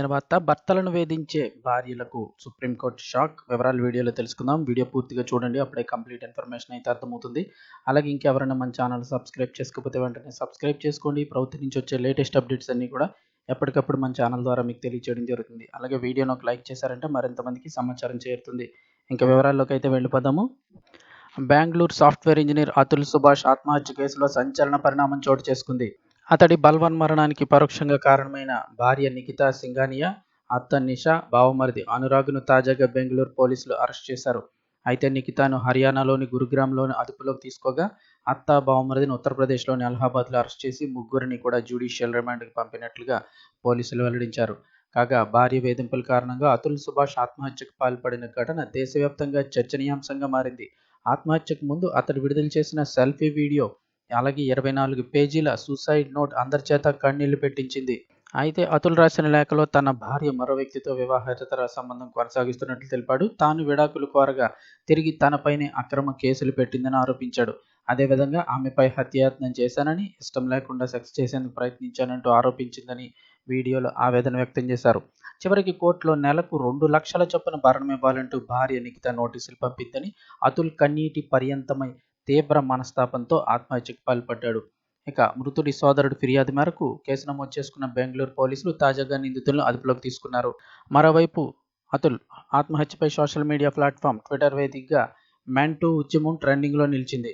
తర్వాత భర్తలను వేధించే భార్యలకు సుప్రీంకోర్టు షాక్ వివరాలు వీడియోలో తెలుసుకుందాం. వీడియో పూర్తిగా చూడండి. అప్పుడే కంప్లీట్ ఇన్ఫర్మేషన్ అయితే అర్థమవుతుంది. అలాగే ఇంకెవరైనా మన ఛానల్ సబ్స్క్రైబ్ చేసుకోకపోతే వెంటనే సబ్స్క్రైబ్ చేసుకోండి. ప్రభుత్వం నుంచి వచ్చే లేటెస్ట్ అప్డేట్స్ అన్నీ కూడా ఎప్పటికప్పుడు మన ఛానల్ ద్వారా మీకు తెలియజేయడం జరుగుతుంది. అలాగే వీడియోను ఒక లైక్ చేశారంటే మరింతమందికి సమాచారం చేరుతుంది. ఇంకా వివరాల్లోకి అయితే వెళ్ళిపోదాము. బెంగళూరు సాఫ్ట్వేర్ ఇంజనీర్ అతుల్ సుభాష్ ఆత్మహత్య కేసులో సంచలన పరిణామం చోటు చేసుకుంది. అతడి బల్వన్ మరణానికి పరోక్షంగా కారణమైన భార్య నిఖితా సింఘానియా అత్త నిషా బావమరిది అనురాగ్ను తాజాగా బెంగళూరు పోలీసులు అరెస్ట్ చేశారు. అయితే నిఖితాను హర్యానాలోని గురుగ్రామ్లోని అదుపులోకి తీసుకోగా అత్త బావమరిదిని ఉత్తరప్రదేశ్లోని అలహాబాద్లో అరెస్ట్ చేసి ముగ్గురిని కూడా జ్యుడిషియల్ రిమాండ్కి పంపినట్లుగా పోలీసులు వెల్లడించారు. కాగా భార్య వేధింపుల కారణంగా అతుల్ సుభాష్ ఆత్మహత్యకు పాల్పడిన ఘటన దేశవ్యాప్తంగా చర్చనీయాంశంగా మారింది. ఆత్మహత్యకు ముందు అతడు విడుదల చేసిన సెల్ఫీ వీడియో అలాగే ఇరవై నాలుగు పేజీల సూసైడ్ నోట్ అందరి చేత కన్నీళ్ళు పెట్టించింది. అయితే అతుల్ రాసిన లేఖలో తన భార్య మరో వ్యక్తితో వివాహేతర సంబంధం కొనసాగిస్తున్నట్లు తెలిపాడు. తాను విడాకులు కోరగా తిరిగి తనపైనే అక్రమ కేసులు పెట్టిందని ఆరోపించాడు. అదేవిధంగా ఆమెపై హత్యాయత్నం చేశానని ఇష్టం లేకుండా సెక్స్ చేసేందుకు ప్రయత్నించానంటూ ఆరోపించిందని వీడియోలో ఆవేదన వ్యక్తం చేశారు. చివరికి కోర్టులో నెలకు రెండు లక్షల చొప్పున భరణం ఇవ్వాలంటూ భార్య నిఖిత నోటీసులు పంపిందని అతుల్ కన్నీటి పర్యంతమై తీవ్ర మనస్తాపంతో ఆత్మహత్యకు పాల్పడ్డాడు. ఇక మృతుడి సోదరుడు ఫిర్యాదు మేరకు కేసు నమోదు చేసుకున్న బెంగళూరు పోలీసులు తాజాగా నిందితులను అదుపులోకి తీసుకున్నారు. మరోవైపు అతుల్ ఆత్మహత్యపై సోషల్ మీడియా ప్లాట్ఫామ్ ట్విట్టర్ వేదికగా మ్యాన్ టూ ఉద్యమం ట్రెండింగ్లో నిలిచింది.